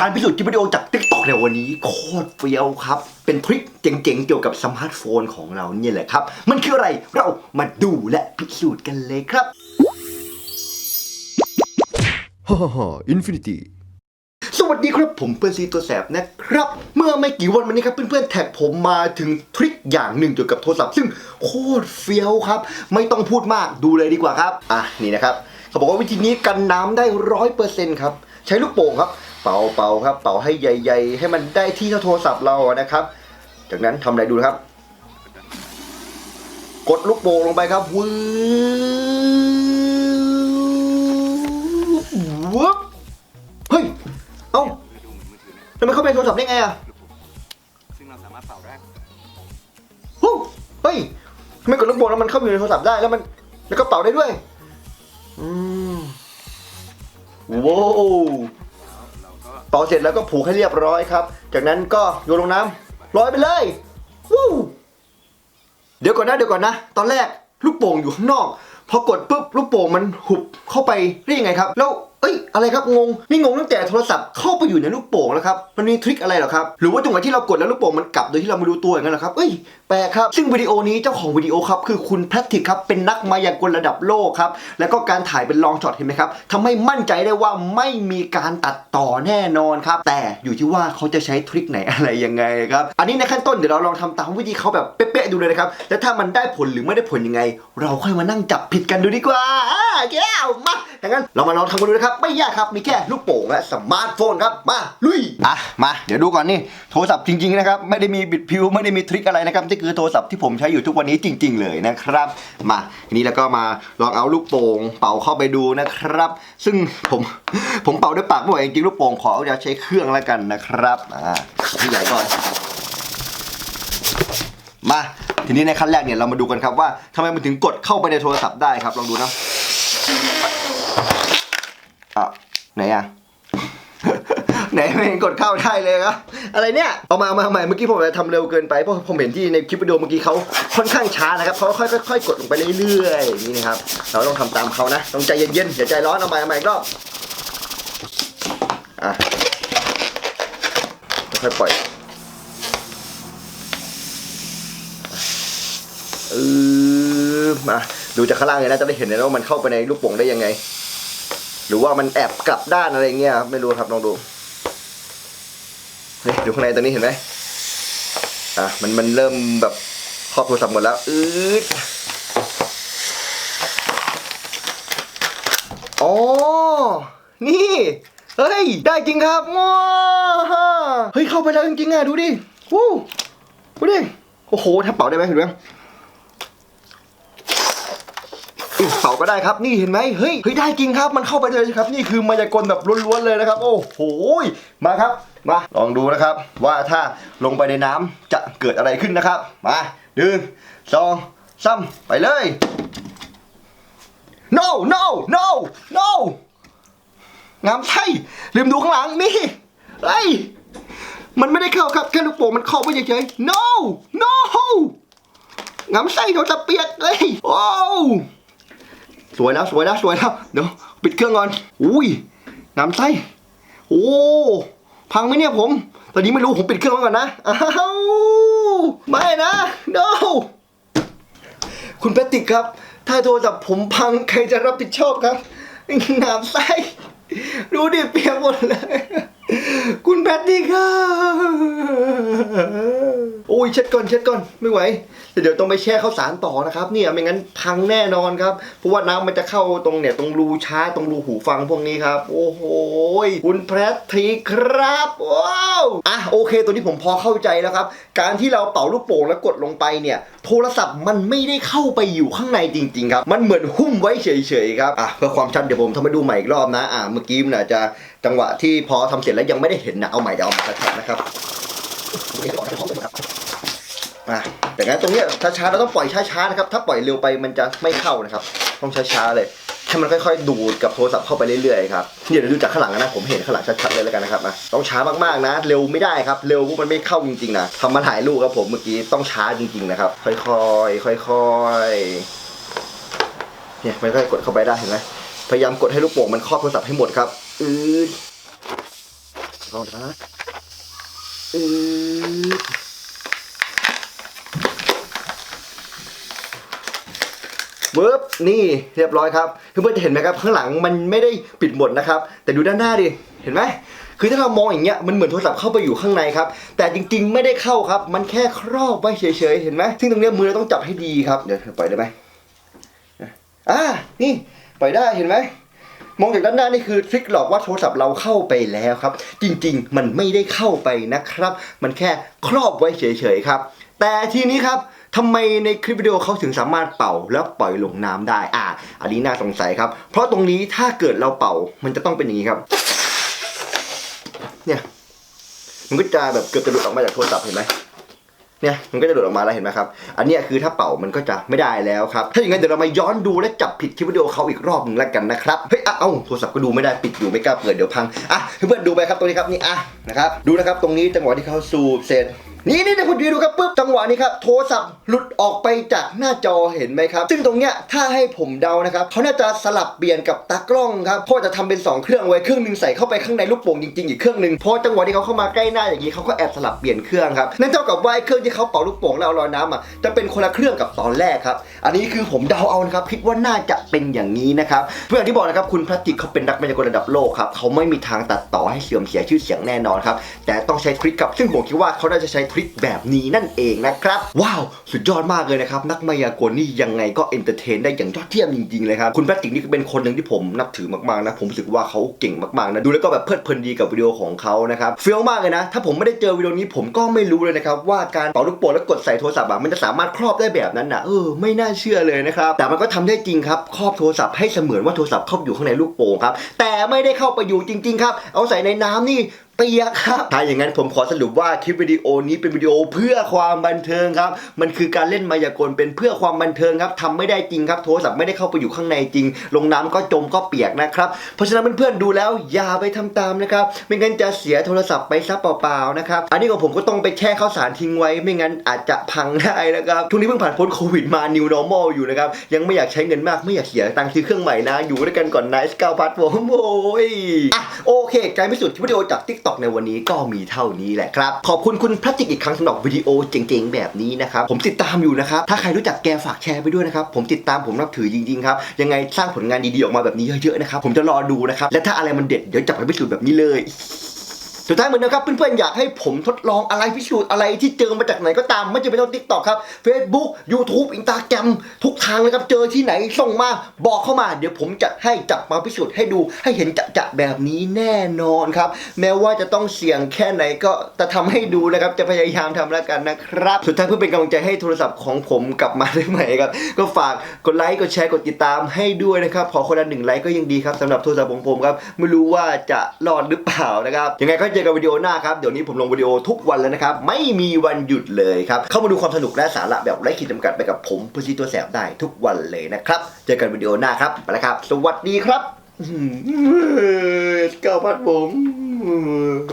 การพิสูจน์คลิปวิดีโอจาก t ิ k t o k ในวันนี้โคตรเฟี้ยวครับ เป็นทริคเจ๋งๆ เกี่ยวกับสมาร์ทโฟนของเราเนี่ยแหละครับ มันคืออะไรเรามาดูและพิสูจน์กันเลยครับฮ่าฮ่าฮ่าอินฟินิตี้สวัสดีครับผมเพื่อนซีตัวแสบนะครับ เมื่อไม่กี่วันมานี้ครับเพื่อนๆแท็กผมมาถึงทริคอย่างหนึ่งเกี่ยวกับโทรศัพท์ ซึ่งโคตรเฟี้ยวครับ ไม่ต้องพูดมากดูเลยดีกว่าครับ อะนี่นะครับ เขาบอกว่าวิธีนี้กันน้ำได้ร้อยเปอร์เซ็นต์ครับ ใช้ลูกโป่งครับ เป่าเป่าครับ เป่าให้ใหญ่ๆ ให้มันได้ที่เท่าโทรศัพท์เรานะครับ จากนั้นทำอะไรดูครับ กดลูกโป่งลงไปครับวืบวเฮ้ย เอ้าดูเหมือนมือถือนะแล้วมันเข้าไปโทรศัพท์ได้ไงอะซึ่งเราสามารถเป่าได้ฮู้เฮ้ยทำไมกดลูกโป่งแล้วมันเข้าไปอยู่ในโทรศัพท์ได้แล้วมัน แล้วก็เป่าได้ด้วย อืมว้าวแล้ว เราก็เป่าเสร็จแล้วก็ผูกให้เรียบร้อยครับ จากนั้นก็โยนลงน้ำลอยไปเลยวู้เดี๋ยวก่อนนะเดี๋ยวก่อนนะ ตอนแรกลูกโป่งอยู่ข้างนอก พอกดปุ๊บลูกโป่งมันหุบเข้าไปได้ยังไงครับ แล้ว เอ้ยอะไรครับงงนี่งงตั้งแต่โทรศัพท์เข้าไปอยู่ในลูกโป่งแล้วครับมันมีทริคอะไรหรอครับหรือว่าจังหวะที่เรากดแล้วลูกโป่งมันกลับโดยที่เราไม่รู้ตัวอย่างนั้นหรอครับเอ้ยแปลกครับซึ่งวิดีโอนี้เจ้าของวิดีโอครับคือคุณแพทริกครับเป็นนักมายากลระดับโลกครับแล้วก็การถ่ายเป็นลองช็อตเห็นไหมครับทำให้มั่นใจได้ว่าไม่มีการตัดต่อแน่นอนครับแต่อยู่ที่ว่าเขาจะใช้ทริคไหนอะไรยังไงครับอันนี้ในขั้นต้นเดี๋ยวเราลองทำตามวิธีเขาแบบเป๊ะๆดูเลยนะครับแล้วถ้ามันได้ผลหรือไม่ได้ผลยังไง เราค่อยมานั่งจับผิดกันดูดีกว่า แก้วมาอย่างนั้นเรามาลองทำกันดูนะครับ ไม่ยากครับ มีแค่ลูกโป่งและสมาร์ทโฟนครับ มา ลุย อะ มา เดี๋ยวดูก่อนนี่ โทรศัพท์จริงๆนะครับ ไม่ได้มีบิดพิว ไม่ได้มีทริคอะไรนะครับ นี่คือโทรศัพท์ที่ผมใช้อยู่ทุกวันนี้จริง ๆ เลยนะครับ มาทีนี้แล้วก็มาลองเอาลูกโป่งเป่าเข้าไปดูนะครับ ซึ่งผมผมเป่าด้วยปากไม่ไหวจริงๆลูกโป่งขอเอาจะใช้เครื่องแล้วกันนะครับอ่าที่ใหญ่ก่อนมาทีนี้ในขั้นแรกเนี่ยเรามาดูกันครับว่าทำไมมันถึงกดเข้าไปในโทรศัพท์ได้ครับลองดูนะ อะไหนอะ ไหนไม่เห็นกดเข้าได้เลยครับ อะไรเนี่ยเอามามาใหม่เมื่อกี้ผมทำเร็วเกินไปเพราะผมเห็นที่ในคลิปวิดีโอเมื่อกี้เขาค่อนข้างช้านะครับเขาค่อยๆค่อยๆกดลงไปเรื่อยๆนี้นะครับ เราต้องทำตามเขานะต้องใจเย็นๆอย่าใจร้อนเอาใหม่เอาใหม่อีกรอบอะค่อยปล่อยเออมา ดูจากข้างล่างเลยนะจะได้เห็นเลยว่ามันเข้าไปในลูกโป่งได้ยังไง หรือว่ามันแอบกลับด้านอะไรเงี้ยไม่รู้ครับลองดูเฮ้ยดูข้างในตัวนี้เห็นไหมอะมันมันเริ่มแบบครอบโทรศัพท์หมดแล้วอืดอ๋อ นี่ เฮ้ย ได้จริงครับว้าเฮ้ย เข้าไปแล้วจริงๆอะ ดูดิ วู้ดูดิ โอ้โหถ้าเป่าได้ไหมเห็นไหม อุ๊ย เป่าก็ได้ครับนี่เห็นไหมเฮ้ยเฮ้ยได้จริงครับมันเข้าไปเลยครับ นี่คือมายากลแบบล้วนๆเลยนะครับ โอ้โหมาครับมาลองดูนะครับ ว่าถ้าลงไปในน้ำจะเกิดอะไรขึ้นนะครับ มาหนึ่งสองสามไปเลย no no no no งามไส้ลืมดูข้างหลังนี่เฮ้มันไม่ได้เข้าครับแค่ลูกโป่งมันเข้าไปเฉยๆ no no งามไส้โดนตะเปียกเลยโอ้ สวยแล้วสวยแล้วสวยแล้วเดี๋ยวปิดเครื่องก่อนอุ้ยน้ำไส้โอ้พังไหมเนี่ยผม ตอนนี้ไม่รู้ผมปิดเครื่องไว้ก่อนนะอ้าวไม่นะ no คุณแพตติกครับ ถ้าโทรศัพท์ผมพังใครจะรับผิดชอบครับน้ำไส้ดูดิเปียกหมดเลย ยเช็ดก่อนเช็ดก่อนไม่ไหวแต่เดี๋ยวต้องไปแช่ข้าวสารต่อนะครับเนี่ยไม่งั้นพังแน่นอนครับเพราะว่าน้ำมันจะเข้าตรงเนี่ยตรงรูช้าตรงรูหูฟังพวกนี้ครับ โอ้โหคุณแพทริกครับว้าวอะโอเค ตัวนี้ผมพอเข้าใจแล้วครับ การที่เราเป่าลูกโป่งแล้วกดลงไปเนี่ยโทรศัพท์มันไม่ได้เข้าไปอยู่ข้างในจริงๆครับมันเหมือนหุ้มไว้เฉยๆครับอะเพื่อความชัดเดี๋ยวผมทำให้ดูใหม่อีกรอบนะอะเมื่อกี้มันอาจจะจังหวะที่พอทำเสร็จแล้วยังไม่ได้เห็นนะเอาใหม่เดี๋ยวเอาใหม่ชัดๆนะครับ อะแต่งั้นตรงเนี้ยช้าๆเราต้องปล่อยช้าๆนะครับ ถ้าปล่อยเร็วไปมันจะไม่เข้านะครับ ต้องช้าๆเลยให้มันค่อยๆ ดูดกับโทรศัพท์เข้าไปเรื่อยๆครับเดี๋ยวดูจากข้างหลังนะผมเห็นข้างหลังชัดๆเลยแล้วกันนะครับนะต้องช้ามากๆนะ เร็วไม่ได้ครับ เร็วพวกมันไม่เข้าจริงๆนะทำมาถ่ายรูปครับผมเมื่อกี้ต้องช้าจริงๆนะครับ ค่อยๆค่อยๆเนี่ยมันค่อยกดเข้าไปได้เห็นไหมพยายามกดให้ลูกโป่งมันครอบโทรศัพท์ให้หมดครับอืดลองนะเออ เวิบนี่เรียบร้อยครับเพื่อนๆจะเห็นไหมครับข้างหลังมันไม่ได้ปิดหมดนะครับ แต่ดูด้านหน้าดิเห็นไหมคือถ้าเรามองอย่างเงี้ยมันเหมือนโทรศัพท์เข้าไปอยู่ข้างในครับ แต่จริงๆไม่ได้เข้าครับ มันแค่ครอบไว้เฉยๆเห็นไหมซึ่งตรงเนี้ยมือเราต้องจับให้ดีครับเดี๋ยวปล่อยได้ไหมอ่านี่ปล่อยได้เห็นไหมมองจากด้านหน้านี่คือทริคหลอกว่าโทรศัพท์เราเข้าไปแล้วครับ จริงๆ มันไม่ได้เข้าไปนะครับ มันแค่ครอบไว้เฉยๆครับ แต่ทีนี้ครับ ทำไมในคลิปวิดีโอเขาถึงสามารถเป่าแล้วปล่อยลงน้ำได้ อ่าอันนี้น่าสงสัยครับ เพราะตรงนี้ถ้าเกิดเราเป่ามันจะต้องเป็นอย่างนี้ครับ เนี่ย มันก็จะแบบเกือบจะหลุดออกมาจากโทรศัพท์เห็นไหมเนี่ยมันก็จะหลุดออกมาแล้วเห็นไหมครับ อันนี้คือถ้าเป่ามันก็จะไม่ได้แล้วครับ ถ้าอย่างนั้นเดี๋ยวเรามาย้อนดูและจับผิดคลิปวิดีโอเขาอีกรอบหนึ่งแล้วกันนะครับ เฮ้ยเอ้าโทรศัพท์ก็ดูไม่ได้ปิดอยู่ไม่กล้าเปิดเดี๋ยวพัง อะเพื่อนดูไปครับตรงนี้ครับนี่อะนะครับ ดูนะครับตรงนี้จังหวะที่เขาสูบเสร็จ นี่นี่นะคุณดูครับปุ๊บจังหวะนี้ครับโทรศัพท์หลุดออกไปจากหน้าจอเห็นไหมครับ ซึ่งตรงเนี้ยถ้าให้ผมเดานะครับเขาน่าจะสลับเปลี่ยนกับตากล้องครับเพราะจะทำเป็นสองเครื่องไว้เครื่องหนึงใส่เข้าไปข้างในลูกโป่งจริงๆอีกเครื่องหนึงพอจังหวะที่เขาเข้ามาใกล้หน้าอย่างนี้เขาก็แอบสลับเปลี่ยนเครื่องครับนั่นเท่ากับว่าไอ้เครื่องที่เขาเป่าลูกโป่งแล้วลอยน้ำอะจะเป็นคนละเครื่องกับตอนแรกครับอันนี้คือผมเดาเอานะครับคิดว่าน่าจะเป็นอย่างนี้นะครับเพื่อนที่บอกนะครับคุณพลาสติกเขาเป็นนักมายากลระดับโลกครับเขาไม่มีทางตัดต่อให้เสื่อมเสียชื่อเสียงแน่นอนครับแต่ต้องใช้ทริคครับซึ่งผมคิดว่าเขาน่าจะใช้ทริคแบบนี้นั่นเองนะครับ ว้าว สุดยอดมากเลยนะครับ นักมายากลนี่ยังไงก็เอนเตอร์เทนได้อย่างยอดเยี่ยมจริงๆเลยครับ คุณพลาสติกนี่ก็เป็นคนหนึ่งที่ผมนับถือมากๆนะ ผมรู้สึกว่าเขาเก่งมากๆนะ ดูแล้วก็แบบเพลิดเพลินดีกับวิดีโอของเขานะครับเฟี้ยวมากเลยนะ ถ้าผมไม่ได้เจอวิดีโอนี้ผมก็ไม่รู้เลยนะครับว่าการเป่าลูกโป่งแล้วกดใส่โทรศัพท์อะมันจะสามารถครอบได้แบบนั้นนะเออไม่น่าเชื่อเลยนะครับแต่มันก็ทำได้จริงครับครอบโทรศัพท์ให้เสมือนว่าโทรศัพท์เข้าอยู่ข้างในลูกโป่งครับแต่ไม่ได้เข้าไปอยู่จริง ๆ ครับ เอาใส่ในน้ำนี่ เปียครับถ้าอย่างนั้นผมขอสรุปว่าคลิปวิดีโอนี้เป็นวิดีโอเพื่อความบันเทิงครับ มันคือการเล่นมายากลเป็นเพื่อความบันเทิงครับทำไม่ได้จริงครับโทรศัพท์ไม่ได้เข้าไปอยู่ข้างในจริง ลงน้ำก็จมก็เปียกนะครับ เพราะฉะนั้นเพื่อนๆดูแล้วอย่าไปทำตามนะครับ ไม่งั้นจะเสียโทรศัพท์ไปซะเปล่าๆนะครับ อันนี้ของผมก็ต้องไปแช่ข้าวสารทิ้งไว้ ไม่งั้นอาจจะพังได้นะครับ ช่วงนี้เพิ่งผ่านพ้นโควิดมา new normal อยู่นะครับ ยังไม่อยากใช้เงินมาก ไม่อยากเสียตังค์ซื้อเครื่องใหม่นะ อยู่ด้วยกันก่อนนะสกาวพัทผมโอ้ยอะโอเค การพิสูจน์คลิปวิดีโอจาก TikTok ในวันนี้ก็มีเท่านี้แหละครับ ขอบคุณคุณพระจิกอีกครั้งสำหรับวิดีโอเจ๋งๆ แบบนี้นะครับ ผมติดตามอยู่นะครับ ถ้าใครรู้จักแกฝากแชร์ไปด้วยนะครับ ผมติดตามผมนับถือจริงๆครับ ยังไงสร้างผลงานดีๆออกมาแบบนี้เยอะๆนะครับ ผมจะรอดูนะครับ และถ้าอะไรมันเด็ดเดี๋ยวจับไปพิสูจน์แบบนี้เลย สุดท้ายเหมือนเดิมครับเพื่อนๆอยากให้ผมทดลองอะไรพิสูจน์อะไรที่เจอมาจากไหนก็ตามไม่จำเป็นต้องทิกตอกครับ Facebook YouTube Instagram ทุกทางเลยครับเจอที่ไหนส่งมาบอกเข้ามา เดี๋ยวผมจะให้จับมาพิสูจน์ให้ดูให้เห็นจะๆแบบนี้แน่นอนครับ แม้ว่าจะต้องเสี่ยงแค่ไหนก็จะทำให้ดูนะครับจะพยายามทำแล้วกันนะครับ สุดท้ายเพื่อเป็นกำลังใจให้โทรศัพท์ของผมกลับมาได้ไหมครับก็ฝากกดไลค์กดแชร์กดติดตามให้ด้วยนะครับขอคนละหนึ่งไลค์ก็ยังดีครับสำหรับโทรศัพท์ของผมครับไม่รู้ว่าจะรอดหรือเปล่านะครับยังไงก็เจอกันวิดีโอหน้าครับ เดี๋ยวนี้ผมลงวิดีโอทุกวันแล้วนะครับ ไม่มีวันหยุดเลยครับ เข้ามาดูความสนุกและสาระแบบไร้ขีดจำกัดไปกับผมพุชิตัวแสบได้ทุกวันเลยนะครับ เจอกันวิดีโอหน้าครับไปแล้วครับ สวัสดีครับเก้าพัดผม